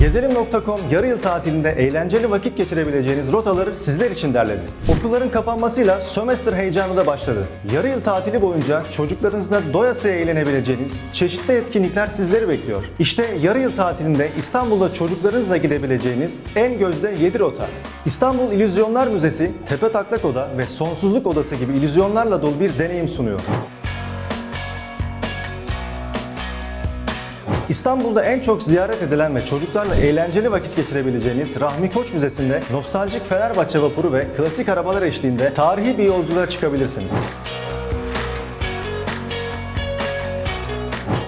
Gezelim.com yarı yıl tatilinde eğlenceli vakit geçirebileceğiniz rotaları sizler için derledi. Okulların kapanmasıyla sömestr heyecanı da başladı. Yarı yıl tatili boyunca çocuklarınızla doyasıya eğlenebileceğiniz çeşitli etkinlikler sizleri bekliyor. İşte yarı yıl tatilinde İstanbul'da çocuklarınızla gidebileceğiniz en gözde 7 rota. İstanbul İllüzyonlar Müzesi, Tepe Taklak Oda ve Sonsuzluk Odası gibi illüzyonlarla dolu bir deneyim sunuyor. İstanbul'da en çok ziyaret edilen ve çocuklarla eğlenceli vakit geçirebileceğiniz Rahmi Koç Müzesi'nde nostaljik Fenerbahçe vapuru ve klasik arabalar eşliğinde tarihi bir yolculuğa çıkabilirsiniz.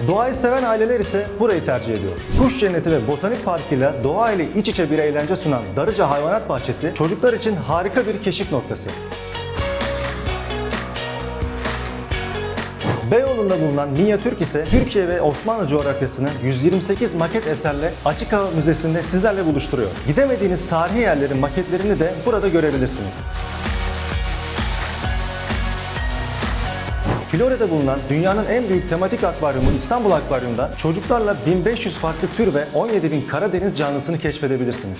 Doğayı seven aileler ise burayı tercih ediyor. Kuş Cenneti ve Botanik Parkı ile doğa ile iç içe bir eğlence sunan Darıca Hayvanat Bahçesi çocuklar için harika bir keşif noktası. Beyoğlu'nda bulunan Minyatürk ise Türkiye ve Osmanlı coğrafyasını 128 maket eserle Açık Hava Müzesi'nde sizlerle buluşturuyor. Gidemediğiniz tarihi yerlerin maketlerini de burada görebilirsiniz. Florya'da bulunan dünyanın en büyük tematik akvaryumu İstanbul Akvaryum'da çocuklarla 1500 farklı tür ve 17.000 Karadeniz canlısını keşfedebilirsiniz.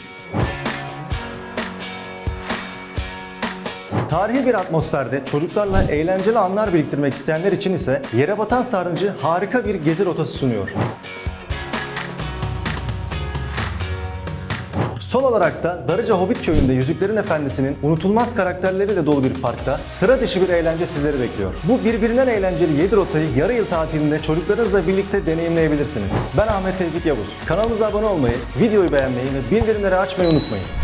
Tarihi bir atmosferde çocuklarla eğlenceli anlar biriktirmek isteyenler için ise Yerebatan Sarnıcı harika bir gezi rotası sunuyor. Son olarak da Darıca Hobbit Köyü'nde Yüzüklerin Efendisi'nin unutulmaz karakterleri de dolu bir parkta sıra dışı bir eğlence sizleri bekliyor. Bu birbirinden eğlenceli 7 rotayı yarı yıl tatilinde çocuklarınızla birlikte deneyimleyebilirsiniz. Ben Ahmet Tevfik Yavuz. Kanalımıza abone olmayı, videoyu beğenmeyi ve bildirimleri açmayı unutmayın.